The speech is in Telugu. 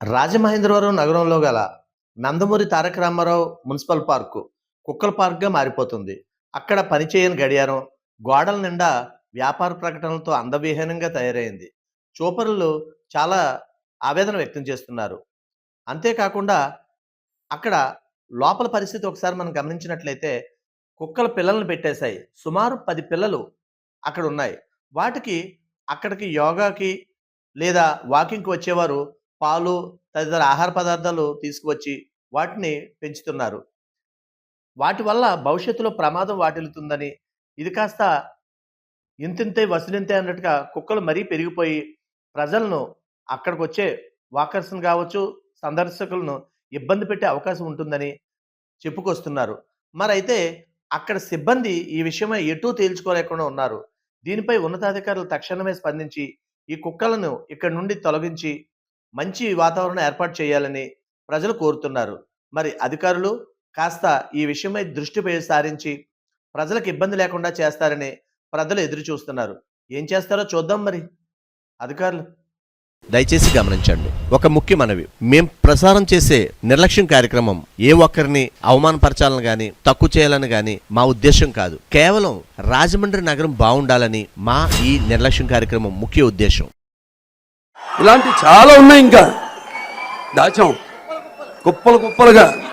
రాజమహేంద్రవరం నగరంలో గల నందమూరి తారక రామారావు మున్సిపల్ పార్కు కుక్కల పార్క్గా మారిపోతుంది. అక్కడ పనిచేయని గడియారం గోడల నిండా వ్యాపార ప్రకటనలతో అందవిహీనంగా తయారైంది. చూపరులు చాలా ఆవేదన వ్యక్తం చేస్తున్నారు. అంతేకాకుండా అక్కడ లోపల పరిస్థితి ఒకసారి మనం గమనించినట్లయితే కుక్కల పిల్లల్ని పెట్టేశాయి. సుమారు పది పిల్లలు అక్కడ ఉన్నాయి. వాటికి అక్కడికి యోగాకి లేదా వాకింగ్కి వచ్చేవారు పాలు తదితర ఆహార పదార్థాలు తీసుకువచ్చి వాటిని పెంచుతున్నారు. వాటి వల్ల భవిష్యత్తులో ప్రమాదం వాటిల్లుతుందని ఇది కాస్త ఇంతింతే వసులింతే అన్నట్టుగా కుక్కలు మరీ పెరిగిపోయి ప్రజలను అక్కడికి వచ్చే వాకర్స్ని కావచ్చు సందర్శకులను ఇబ్బంది పెట్టే అవకాశం ఉంటుందని చెప్పుకొస్తున్నారు. మరైతే అక్కడ సిబ్బంది ఈ విషయమై ఎటూ తేల్చుకోలేకుండా ఉన్నారు. దీనిపై ఉన్నతాధికారులు తక్షణమే స్పందించి ఈ కుక్కలను ఇక్కడి నుండి తొలగించి మంచి వాతావరణం ఏర్పాటు చేయాలని ప్రజలు కోరుతున్నారు. మరి అధికారులు కాస్త ఈ విషయమై దృష్టి సారించి ప్రజలకు ఇబ్బంది లేకుండా చేస్తారని ప్రజలు ఎదురు చూస్తున్నారు. ఏం చేస్తారో చూద్దాం మరి. అధికారులు. దయచేసి గమనించండి. ఒక ముఖ్య మనవి. మేం ప్రసారం చేసే నిర్లక్ష్యం కార్యక్రమం ఏ ఒక్కరిని అవమానపరచాలని గాని తక్కువ చేయాలని గాని మా ఉద్దేశం కాదు. కేవలం రాజమండ్రి నగరం బాగుండాలని మా ఈ నిర్లక్ష్యం కార్యక్రమం ముఖ్య ఉద్దేశం ఇలాంటి చాలా ఉన్నాయి ఇంకా. దాచాం. కుప్పలు కుప్పలుగా.